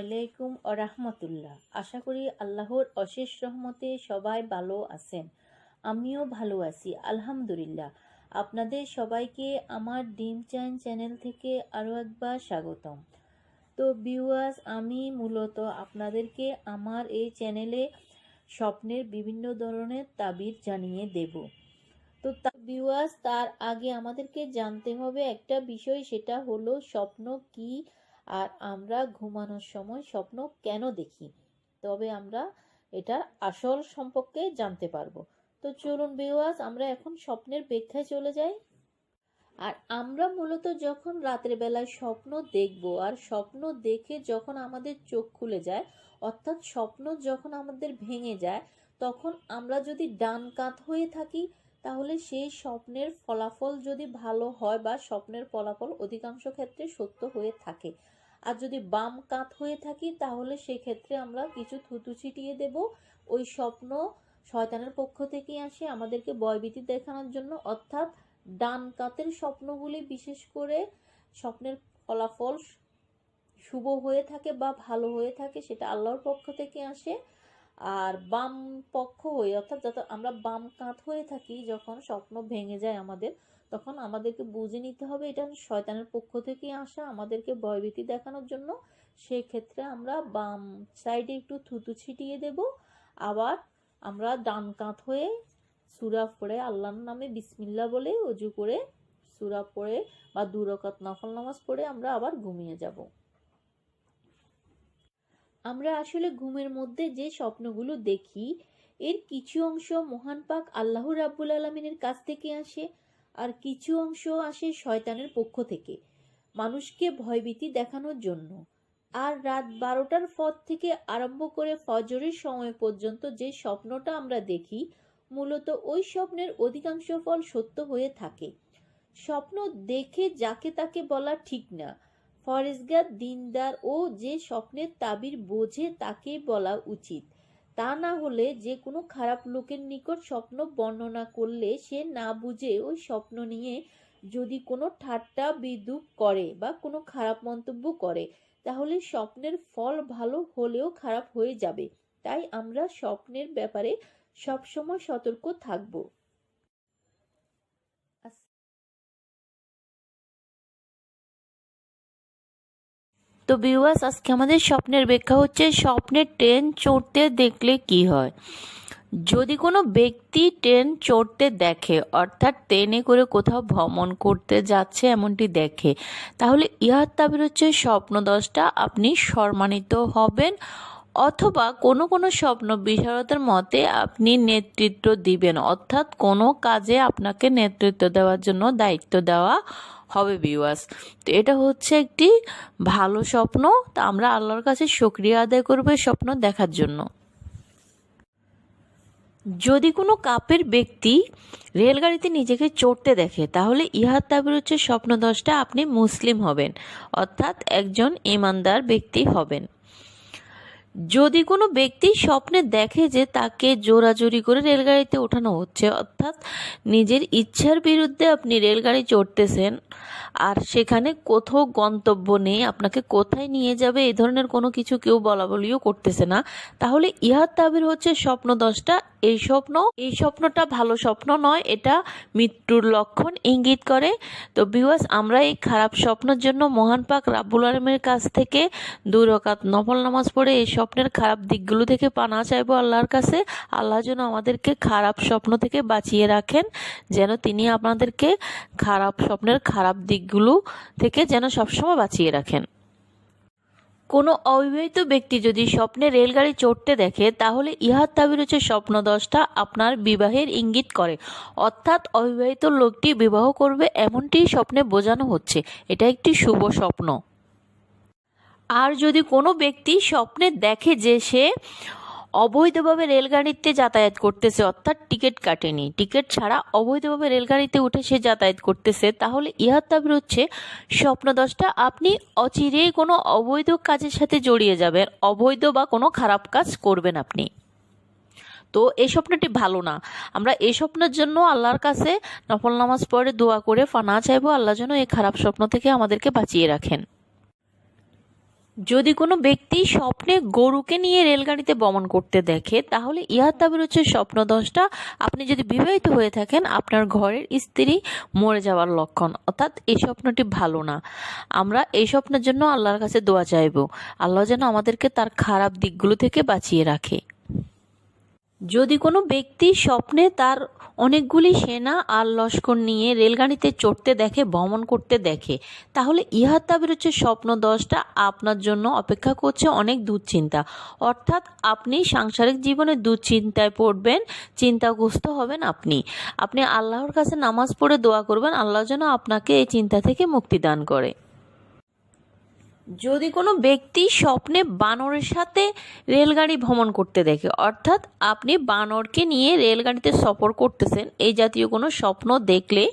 আলাইকুম রাহমাতুল্লাহ। আশা করি আল্লাহর অশেষ রহমতে সবাই ভালো আছেন। আমিও ভালো আছি, আলহামদুলিল্লাহ। আপনাদের সবাইকে আমার ডিম চাইন চ্যানেল থেকে আরও একবার স্বাগতম। তো ভিউয়ার্স আমি মূলত আপনাদেরকে আমার এই চ্যানেলে স্বপ্নের বিভিন্ন ধরনের তাবির জানিয়ে দেব। তো ভিউয়ার্স তার আগে আমাদেরকে জানতে হবে একটা বিষয়, সেটা হলো স্বপ্ন কি আর আমরা ঘুমানোর সময় স্বপ্ন কেন দেখি? তবে আমরা এটার আসল সম্পর্কে জানতে পারব। তো চলুন বেওয়াজ আমরা এখন স্বপ্নের ব্যাখ্যায় চলে যাই। আর আমরা মূলত যখন রাতের বেলায় স্বপ্ন দেখব আর স্বপ্ন দেখে যখন আমাদের চোখ খুলে যায়, অর্থাৎ স্বপ্ন যখন আমাদের ভেঙে যায়, তখন আমরা যদি ডান কাত হয়ে থাকি, তাহলে সেই স্বপ্নের ফলাফল যদি ভালো হয় বা স্বপ্নের ফলাফল অধিকাংশ ক্ষেত্রে সত্য হয়ে থাকে। আর যদি বাম কাত হয়ে থাকি, তাহলে সেক্ষেত্রে আমরা কিছু থুতু ছিটিয়ে দেব। ওই স্বপ্ন শয়তানের পক্ষ থেকে আসে আমাদেরকে বয়বীতি দেখানোর জন্য। অর্থাৎ ডান কাতের স্বপ্নগুলি বিশেষ করে স্বপ্নের ফলাফল শুভ হয়ে থাকে বা ভালো হয়ে থাকে, সেটা আল্লাহর পক্ষ থেকে আসে। আর বাম পক্ষ হয়ে, অর্থাৎ যত আমরা বাম কাত হয়ে থাকি, যখন স্বপ্ন ভেঙে যায় আমাদের তখন আমাদেরকে বুঝে নিতে হবে এটা শয়তানের পক্ষ থেকে আসা, আমাদেরকে ভয়ভীতি দেখানোর জন্য। সেক্ষেত্রে আমরা বাম সাইডে একটু থুতু ছিটিয়ে দেব। আবার আমরা ডান কাত হয়ে সুরা পড়ে আল্লাহর নামে বিসমিল্লা বলে অজু করে সুরা পড়ে বা দুরকাত নফল নামাজ পড়ে আমরা আবার ঘুমিয়ে যাব। আমরা আসলে ঘুমের মধ্যে যে স্বপ্নগুলো দেখি, এর কিছু অংশ মহান পাক আল্লাহ রাব্বুল আলমিনের কাছ থেকে আসে। আর কিছু অংশ আসে শয়তানের পক্ষ থেকে, মানুষকে ভয়ভীতি দেখানোর জন্য। আর রাত বারোটার পর থেকে আরম্ভ করে ফজরের সময় পর্যন্ত যে স্বপ্নটা আমরা দেখি, মূলত ওই স্বপ্নের অধিকাংশ ফল সত্য হয়ে থাকে। স্বপ্ন দেখে যাকে তাকে বলা ঠিক না, ফরেজগার, দিনদার ও যে স্বপ্নের তাবির বোঝে তাকে বলা উচিত। তা না হলে যে কোনো খারাপ লোকের নিকট স্বপ্ন বর্ণনা করলে সে না বুঝে ওই স্বপ্ন নিয়ে যদি কোনো ঠাট্টা, বিদ্রুপ করে বা কোনো খারাপ মন্তব্য করে, তাহলে স্বপ্নের ফল ভালো হলেও খারাপ হয়ে যাবে। তাই আমরা স্বপ্নের ব্যাপারে সবসময় সতর্ক থাকব। তো বিওয়াস আজকে আমাদের স্বপ্নের ব্যাখ্যা হচ্ছে, স্বপ্নের ট্রেন চড়তে দেখলে কি হয়? যদি কোনো ব্যক্তি ট্রেন চড়তে দেখে, অর্থাৎ ট্রেনে করে কোথাও ভ্রমণ করতে যাচ্ছে, এমনটি দেখে, তাহলে ইহার তাবির হচ্ছে স্বপ্ন দশটা আপনি সম্মানিত হবেন, অথবা কোনো কোনো স্বপ্ন বিশারদের মতে আপনি নেতৃত্ব দিবেন, অর্থাৎ কোনো কাজে আপনাকে নেতৃত্ব দেওয়ার জন্য দায়িত্ব দেওয়া হবে বিওয়াস তো এটা হচ্ছে একটি ভালো স্বপ্ন। তা আমরা আল্লাহর কাছে সক্রিয় আদায় করব এই স্বপ্ন দেখার জন্য। যদি কোনো কাপের ব্যক্তি রেলগাড়িতে নিজেকে চড়তে দেখে, তাহলে ইহার তাবির হচ্ছে স্বপ্ন দশটা আপনি মুসলিম হবেন, অর্থাৎ একজন ইমানদার ব্যক্তি হবেন। যদি কোনো ব্যক্তি স্বপ্নে দেখে যে তাকে জোরাজোরি করে রেলগাড়িতে ওঠানো হচ্ছে, অর্থাৎ নিজের ইচ্ছার বিরুদ্ধে আপনি রেলগাড়ি চড়তেছেন আর সেখানে কোথাও গন্তব্য নেই, আপনাকে কোথায় নিয়ে যাবে এই ধরনের কোনো কিছু কেউ বলা বলিও করতেছে না। তাহলে ইহার তাবির হচ্ছে স্বপ্ন দশটা। এই স্বপ্ন, এই স্বপ্নটা ভালো স্বপ্ন নয়, এটা মৃত্যুর লক্ষণ ইঙ্গিত করে। তো বিওয়াস আমরা এই খারাপ স্বপ্নের জন্য মহান পাক রাব্বুল আলমের কাছ থেকে দুই রকাত নফল নামাজ পড়ে এই স্বপ্নের খারাপ দিকগুলো থেকে পানা চাইব আল্লাহর কাছে। আল্লাহ যেন আমাদেরকে খারাপ স্বপ্ন থেকে বাঁচিয়ে রাখেন, যেন তিনি আপনাদেরকে খারাপ স্বপ্নের খারাপ দিকগুলো থেকে যেন সবসময় বাঁচিয়ে রাখেন। কোনো অবিবাহিত ব্যক্তি যদি স্বপ্নে রেলগাড়ি চড়তে দেখে, তাহলে ইহার তাবির হচ্ছে স্বপ্ন দশটা আপনার বিবাহের ইঙ্গিত করে। অর্থাৎ অবিবাহিত লোকটি বিবাহ করবে এমনটি স্বপ্নে বোঝানো হচ্ছে। এটা একটি শুভ স্বপ্ন। আর যদি কোনো ব্যক্তি স্বপ্নে দেখে যে সে অবৈধভাবে রেলগাড়িতে যাতায়াত করতেছে, অর্থাৎ টিকিট কাটেনি। টিকিট ছাড়া অবৈধভাবে রেলগাড়িতে উঠে সে যাতায়াত করতেছে। তাহলে ইহার তাবির হচ্ছে স্বপ্ন দশটা আপনি অচিরেই কোনো অবৈধ কাজের সাথে জড়িয়ে যাবেন, অবৈধ বা কোনো খারাপ কাজ করবেন আপনি। তো এই স্বপ্নটি ভালো না। আমরা এই স্বপ্নের জন্য আল্লাহর কাছে নফল নামাজ পড়ে দোয়া করে ফানা চাইব, আল্লাহ যেন এই খারাপ স্বপ্ন থেকে আমাদেরকে বাঁচিয়ে রাখেন। যদি কোনো ব্যক্তি স্বপ্নে গরুকে নিয়ে রেলগাড়িতে বমন করতে দেখে, তাহলে ইহার তাবির হচ্ছে স্বপ্ন দশটা আপনি যদি বিবাহিত হয়ে থাকেন, আপনার ঘরের স্ত্রী মরে যাওয়ার লক্ষণ। অর্থাৎ এই স্বপ্নটি ভালো না। আমরা এই স্বপ্নের জন্য আল্লাহর কাছে দোয়া চাইব। আল্লাহ যেন আমাদেরকে তার খারাপ দিকগুলো থেকে বাঁচিয়ে রাখে। যদি কোনো ব্যক্তি স্বপ্নে তার অনেকগুলি সেনা আর লস্কর নিয়ে রেলগাড়িতে চড়তে দেখে, ভ্রমণ করতে দেখে, তাহলে ইহার তাবির হচ্ছে স্বপ্ন দশটা। আপনার জন্য অপেক্ষা করছে অনেক দুশ্চিন্তা। অর্থাৎ আপনি সাংসারিক জীবনে দুশ্চিন্তায় পড়বেন, চিন্তাগ্রস্ত হবেন আপনি। আপনি আল্লাহর কাছে নামাজ পড়ে দোয়া করবেন, আল্লাহ যেন আপনাকে এই চিন্তা থেকে মুক্তি দান করে। যদি কোনো ব্যক্তি স্বপ্নে বানরের সাথে রেলগাড়ি ভ্রমণ করতে দেখে, অর্থাৎ আপনি বানরকে নিয়ে রেলগাড়িতে সফর করতেছেন, এই জাতীয় কোনো স্বপ্ন দেখলে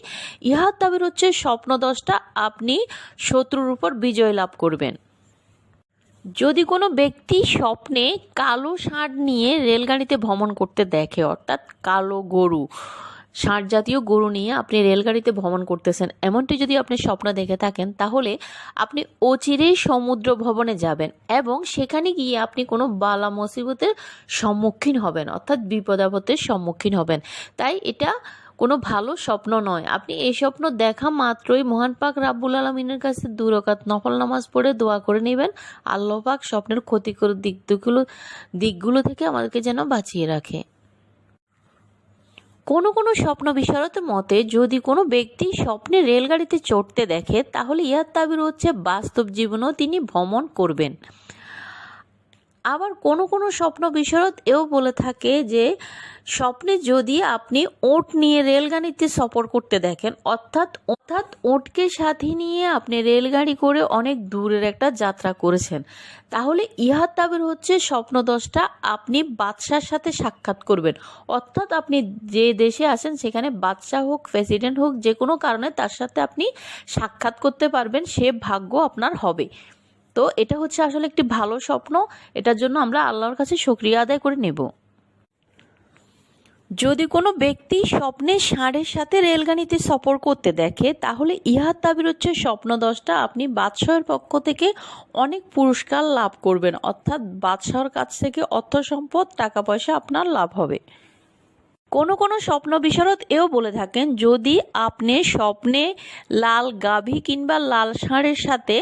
ইহার দাবির হচ্ছে স্বপ্ন দশটা, আপনি শত্রুর উপর বিজয় লাভ করবেন। যদি কোনো ব্যক্তি স্বপ্নে কালো ষাঁড় নিয়ে রেলগাড়িতে ভ্রমণ করতে দেখে, অর্থাৎ কালো গরু ষাঁড় জাতীয় গরু নিয়ে আপনি রেলগাড়িতে ভ্রমণ করতেছেন, এমনটি যদি আপনি স্বপ্ন দেখে থাকেন, তাহলে আপনি অচিরেই সমুদ্র ভবনে যাবেন এবং সেখানে গিয়ে আপনি কোনো বালা মুসিবতের সম্মুখীন হবেন, অর্থাৎ বিপদ আপদের সম্মুখীন হবেন। তাই এটা কোনো ভালো স্বপ্ন নয়। আপনি এই স্বপ্ন দেখা মাত্রই মহান পাক রাব্বুল আলমিনের কাছে দুরকাত নফল নামাজ পড়ে দোয়া করে নেবেন। আল্লাহ পাক স্বপ্নের ক্ষতিকর দিকগুলো দিকগুলো থেকে আমাদেরকে যেন বাঁচিয়ে রাখে। কোনো কোনো স্বপ্ন বিশারদ মতে যদি কোনো ব্যক্তি স্বপ্নে রেলগাড়িতে চড়তে দেখে, তাহলে ইহার তাবির হচ্ছে বাস্তব জীবনেও তিনি ভ্রমণ করবেন। আবার কোনো কোনো স্বপ্ন বিশারদ এও বলে থাকে যে, স্বপ্নে যদি আপনি ওট নিয়ে রেলগাড়িতে সফর করতে দেখেন, অর্থাৎ অর্থাৎ ওটকে সাথে নিয়ে আপনি রেলগাড়ি করে অনেক দূরের একটা যাত্রা করেছেন, তাহলে ইহার তাবের হচ্ছে স্বপ্ন দশটা আপনি বাদশার সাথে সাক্ষাৎ করবেন। অর্থাৎ আপনি যে দেশে আসেন সেখানে বাদশাহ হোক, প্রেসিডেন্ট হোক, যে কোনো কারণে তার সাথে আপনি সাক্ষাৎ করতে পারবেন, সে ভাগ্য আপনার হবে। তো এটা হচ্ছে আসলে একটি ভালো স্বপ্ন। এটার জন্য আমরা আল্লাহর কাছে সক্রিয়া আদায় করে নেব। যদি কোনো ব্যক্তি স্বপ্নে ষাঁড়ের সাথে রেলগাড়িতে সফর করতে দেখে, তাহলে ইহার তাবির হচ্ছে স্বপ্ন দশটা আপনি বাদশাহের পক্ষ থেকে অনেক পুরস্কার লাভ করবেন। অর্থাৎ বাদশাহর কাছ থেকে অর্থ সম্পদ, টাকা পয়সা আপনার লাভ হবে। কোনো কোনো স্বপ্ন বিশারদ এও বলে থাকেন, যদি আপনি স্বপ্নে লাল গাভী কিংবা লাল ষাঁড়ের সাথে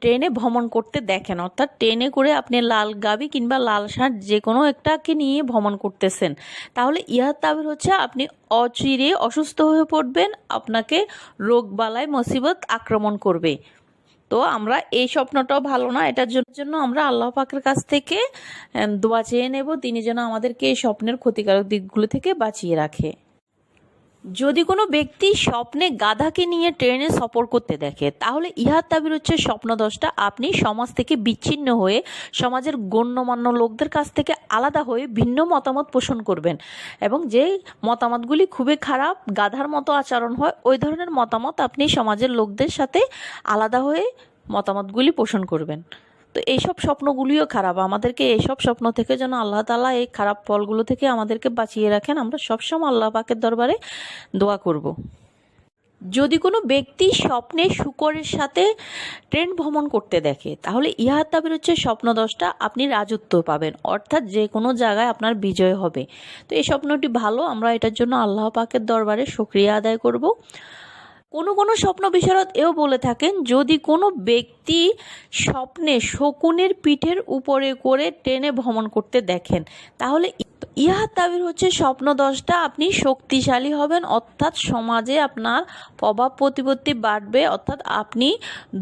ট্রেনে ভ্রমণ করতে দেখেন। অর্থাৎ ট্রেনে করে আপনি লাল গাবি কিংবা লাল ষাঁড় যে কোনো একটাকে নিয়ে ভ্রমণ করতেছেন। তাহলে ইহার তাবির হচ্ছে আপনি অচিরে অসুস্থ হয়ে পড়বেন, আপনাকে রোগ বালায় মুসিবত আক্রমণ করবে। তো আমরা এই স্বপ্নটাও ভালো না, এটার জন্য আমরা আল্লাহ পাকের কাছ থেকে দোয়া চেয়ে নেব। তিনি যেন আমাদেরকে এই স্বপ্নের ক্ষতিকারক দিকগুলো থেকে বাঁচিয়ে রাখে। যদি কোনো ব্যক্তি স্বপ্নে গাধাকে নিয়ে ট্রেনে সফর করতে দেখে, তাহলে ইহার তাবির হচ্ছে স্বপ্ন দশটা আপনি সমাজ থেকে বিচ্ছিন্ন হয়ে, সমাজের গণ্যমান্য লোকদের কাছ থেকে আলাদা হয়ে ভিন্ন মতামত পোষণ করবেন। এবং যে মতামতগুলি খুবই খারাপ, গাধার মতো আচরণ হয়, ওই ধরনের মতামত আপনি সমাজের লোকদের সাথে আলাদা হয়ে মতামতগুলি পোষণ করবেন। তো এইসব স্বপ্নগুলিও খারাপ। আমাদেরকে এইসব স্বপ্ন থেকে যেন আল্লাহ তালা এই খারাপ ফলগুলো থেকে আমাদেরকে বাঁচিয়ে রাখেন, আমরা সবসময় আল্লাহ পাকের দরবারে দোয়া করব। যদি কোনো ব্যক্তি স্বপ্নে শুকরের সাথে ট্রেন ভ্রমণ করতে দেখে, তাহলে ইহার তাবির হচ্ছে স্বপ্ন দশটা আপনি রাজত্ব পাবেন, অর্থাৎ যে কোনো জায়গায় আপনার বিজয় হবে। তো এই স্বপ্নটি ভালো, আমরা এটার জন্য আল্লাহ পাকের দরবারে সক্রিয়া আদায় করব। কোনো কোনো স্বপ্ন বিশারদ এও বলে থাকেন, যদি কোনো ব্যক্তি স্বপ্নে শকুনের পিঠের উপরে করে ট্রেনে ভ্রমণ করতে দেখেন, তাহলে ইহার তাবির হচ্ছে স্বপ্ন দশটা আপনি শক্তিশালী হবেন, অর্থাৎ সমাজে আপনার প্রভাব প্রতিপত্তি বাড়বে, অর্থাৎ আপনি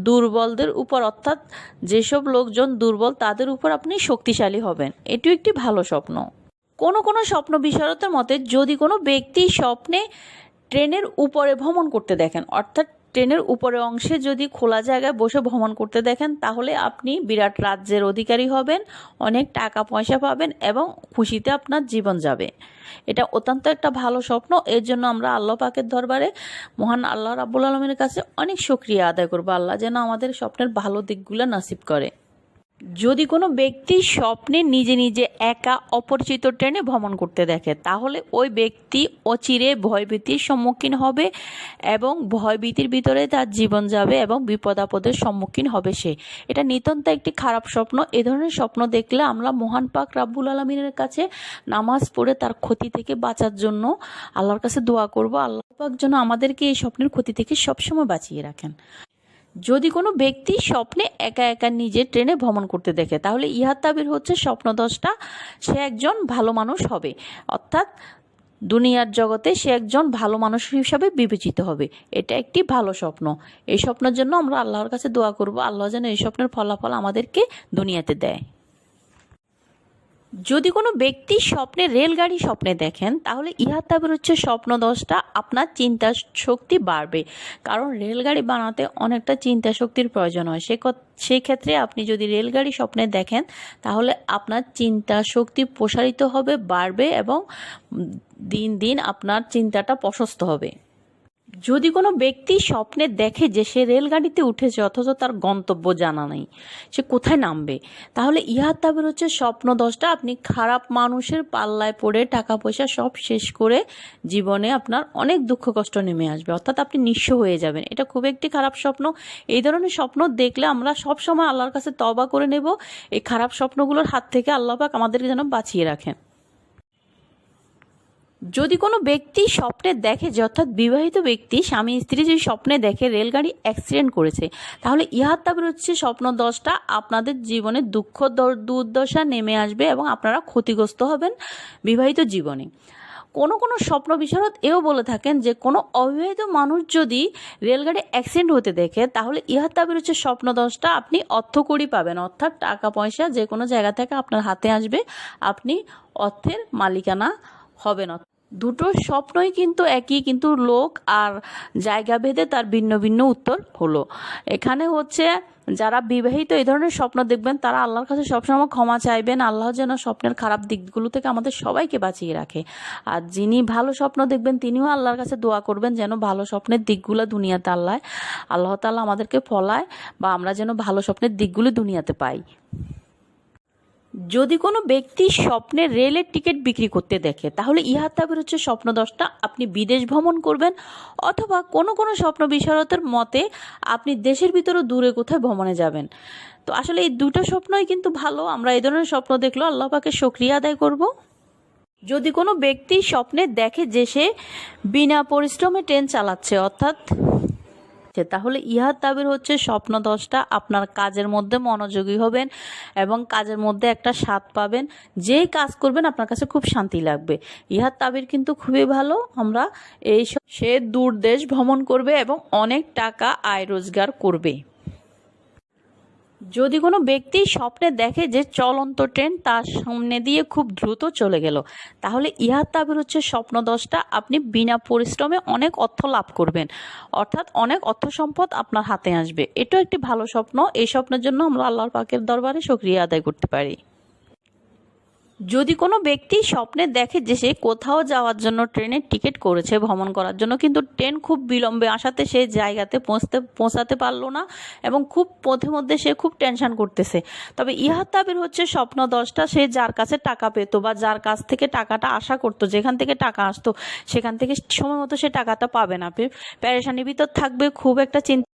দুর্বলদের উপর, অর্থাৎ যেসব লোকজন দুর্বল, তাদের উপর আপনি শক্তিশালী হবেন। এটিও একটি ভালো স্বপ্ন। কোনো কোনো স্বপ্ন বিশারদের মতে, যদি কোনো ব্যক্তি স্বপ্নে ট্রেনের উপরে ভ্রমণ করতে দেখেন। অর্থাৎ ট্রেনের উপরে অংশে যদি খোলা জায়গায় বসে ভ্রমণ করতে দেখেন, তাহলে আপনি বিরাট রাজ্যের অধিকারী হবেন, অনেক টাকা পয়সা পাবেন এবং খুশিতে আপনার জীবন যাবে। এটা অত্যন্ত একটা ভালো স্বপ্ন। এর জন্য আমরা আল্লাহ পাকের দরবারে মহান আল্লাহ রাবুল আলমের কাছে অনেক সুক্রিয়া আদায় করব। আল্লাহ যেন আমাদের স্বপ্নের ভালো দিকগুলো নাসিব করে। যদি কোনো ব্যক্তি স্বপ্নে নিজে নিজে একা অপরিচিত ট্রেনে ভ্রমণ করতে দেখে, তাহলে ওই ব্যক্তি অচিরে ভয়ভীতির সম্মুখীন হবে এবং ভয়ভীতির ভিতরে তার জীবন যাবে এবং বিপদ আপদের সম্মুখীন হবে সে। এটা নিতান্ত একটি খারাপ স্বপ্ন। এ ধরনের স্বপ্ন দেখলে আমরা মহান পাক রাব্বুল আলমিনের কাছে নামাজ পড়ে তার ক্ষতি থেকে বাঁচার জন্য আল্লাহর কাছে দোয়া করব। আল্লাহ পাক যেন আমাদেরকে এই স্বপ্নের ক্ষতি থেকে সবসময় বাঁচিয়ে রাখেন। যদি কোনো ব্যক্তি স্বপ্নে একা একা নিজের ট্রেনে ভ্রমণ করতে দেখে, তাহলে ইহার তাবির হচ্ছে স্বপ্ন দশটা সে একজন ভালো মানুষ হবে। অর্থাৎ দুনিয়ার জগতে সে একজন ভালো মানুষ হিসাবে বিবেচিত হবে। এটা একটি ভালো স্বপ্ন। এই স্বপ্নের জন্য আমরা আল্লাহর কাছে দোয়া করব। আল্লাহ যেন এই স্বপ্নের ফলাফল আমাদেরকে দুনিয়াতে দেয়। যদি কোনো ব্যক্তি স্বপ্নে রেলগাড়ি স্বপ্নে দেখেন, তাহলে ইহার তাবির হচ্ছে স্বপ্ন দশটা আপনার চিন্তা শক্তি বাড়বে। কারণ রেলগাড়ি বানাতে অনেকটা চিন্তা শক্তির প্রয়োজন হয়। সে কত- সেই ক্ষেত্রে আপনি যদি রেলগাড়ি স্বপ্নে দেখেন, তাহলে আপনার চিন্তা শক্তি প্রসারিত হবে, বাড়বে এবং দিন দিন আপনার চিন্তাটা প্রশস্ত হবে। যদি কোনো ব্যক্তি স্বপ্নে দেখে যে সে রেলগাড়িতে উঠেছে অথচ তার গন্তব্য জানা নেই, সে কোথায় নামবে? তাহলে ইহার তাবের হচ্ছে স্বপ্ন দশটা, আপনি খারাপ মানুষের পাল্লায় পড়ে টাকা পয়সা সব শেষ করে জীবনে আপনার অনেক দুঃখ কষ্ট নেমে আসবে, অর্থাৎ আপনি নিঃস্ব হয়ে যাবেন। এটা খুব একটি খারাপ স্বপ্ন। এই ধরনের স্বপ্ন দেখলে আমরা সব সময় আল্লাহর কাছে তবা করে নেব। এই খারাপ স্বপ্নগুলোর হাত থেকে আল্লাহ পাক আমাদেরকে যেন বাঁচিয়ে রাখেন। যদি কোনো ব্যক্তি স্বপ্নে দেখে, যে অর্থাৎ বিবাহিত ব্যক্তি, স্বামী, স্ত্রী যদি স্বপ্নে দেখে রেলগাড়ি অ্যাক্সিডেন্ট করেছে, তাহলে ইহার তাবির হচ্ছে স্বপ্ন দশটা আপনাদের জীবনে দুঃখ, দর- দুর্দশা নেমে আসবে এবং আপনারা ক্ষতিগ্রস্ত হবেন বিবাহিত জীবনে। কোনো কোনো স্বপ্ন বিশারদ এও বলে থাকেন যে, কোনো অবিবাহিত মানুষ যদি রেলগাড়ি অ্যাক্সিডেন্ট হতে দেখে, তাহলে ইহার তাবির হচ্ছে স্বপ্ন দশটা আপনি অর্থকড়ি পাবেন। অর্থাৎ টাকা, পয়সা যে কোনো জায়গা থেকে আপনার হাতে আসবে, আপনি অর্থের মালিকানা হবেন। দুটো স্বপ্নই কিন্তু একই, কিন্তু লোক আর জায়গা ভেদে তার ভিন্ন ভিন্ন উত্তর হলো। এখানে হচ্ছে যারা বিবাহিত এই ধরনের স্বপ্ন দেখবেন, তারা আল্লাহর কাছে সবসময় ক্ষমা চাইবেন। আল্লাহ যেন স্বপ্নের খারাপ দিকগুলো থেকে আমাদের সবাইকে বাঁচিয়ে রাখে। আর যিনি ভালো স্বপ্ন দেখবেন, তিনিও আল্লাহর কাছে দোয়া করবেন যেন ভালো স্বপ্নের দিকগুলো দুনিয়াতে আল্লাহ আল্লাহ তাআলা আমাদেরকে ফলায় বা আমরা যেন ভালো স্বপ্নের দিকগুলো দুনিয়াতে পাই। যদি কোনো ব্যক্তি স্বপ্নে রেলের টিকিট বিক্রি করতে দেখে, তাহলে ইহার তাবির হচ্ছে স্বপ্ন দশটা আপনি বিদেশ ভ্রমণ করবেন অথবা কোনো কোনো স্বপ্ন বিশারতের মতে আপনি দেশের ভিতরেও দূরে কোথায় ভ্রমণে যাবেন। তো আসলে এই দুটো স্বপ্নই কিন্তু ভালো, আমরা এই ধরনের স্বপ্ন দেখলেও আল্লাহ পাকে সক্রিয়া আদায় করব। যদি কোনো ব্যক্তি স্বপ্নে দেখে যে সে বিনা পরিশ্রমে ট্রেন চালাচ্ছে, অর্থাৎ তাহলে ইহার দাবির হচ্ছে স্বপ্ন দশটা। আপনার কাজের মধ্যে মনোযোগী হবেন এবং কাজের মধ্যে একটা স্বাদ পাবেন। যেই কাজ করবেন আপনার কাছে খুব শান্তি লাগবে। ইহার তাবির কিন্তু খুবই ভালো। আমরা এই সে দূর দেশ ভ্রমণ করবে এবং অনেক টাকা আয় রোজগার করবে। যদি কোনো ব্যক্তি স্বপ্নে দেখে যে চলন্ত ট্রেন তার সামনে দিয়ে খুব দ্রুত চলে গেল, তাহলে ইহার তাবের হচ্ছে স্বপ্ন দশটা আপনি বিনা পরিশ্রমে অনেক অর্থ লাভ করবেন। অর্থাৎ অনেক অর্থ সম্পদ আপনার হাতে আসবে। এটাও একটি ভালো স্বপ্ন। এই স্বপ্নের জন্য আমরা আল্লাহর পাকের দরবারে সক্রিয়া আদায় করতে পারি। যদি কোনো ব্যক্তি স্বপ্নে দেখে যে সে কোথাও যাওয়ার জন্য ট্রেনের টিকিট করেছে, ভ্রমণ করার জন্য, কিন্তু ট্রেন খুব বিলম্বে আসাতে সে জায়গাতে পৌঁছতে, পৌঁছাতে পারল না এবং খুব পথে মধ্যে সে খুব টেনশন করতেছে। তবে ইহার তাবির হচ্ছে স্বপ্ন দশটা সে যার কাছে টাকা পেতো বা যার কাছ থেকে টাকাটা আশা করতো, যেখান থেকে টাকা আসতো, সেখান থেকে সময় মতো সে টাকাটা পাবে না। পে- প্যারেশানির ভিতর থাকবে খুব একটা চিন্তা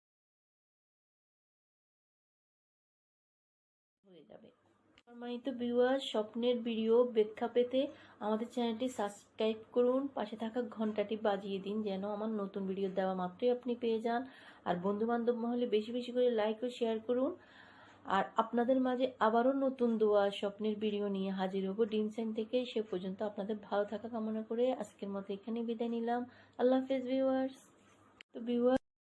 সম্মানিত ভিউয়ার স্বপ্নের ভিডিও ব্যাখ্যা পেতে আমাদের চ্যানেলটি সাবস্ক্রাইব করুন। পাশে থাকা ঘন্টাটি বাজিয়ে দিন যেন আমার নতুন ভিডিও দেওয়া মাত্রই আপনি পেয়ে যান। আর বন্ধু বান্ধব মহলে বেশি বেশি করে লাইক ও শেয়ার করুন। আর আপনাদের মাঝে আবারও নতুন দোয়া স্বপ্নের ভিডিও নিয়ে হাজির হব ডিম সাইন থেকে। সে পর্যন্ত আপনাদের ভালো থাকা কামনা করে আজকের মতো এখানে বিদায় নিলাম। আল্লাহ হাফেজ ভিউয়ার্স তো ভিউয়ার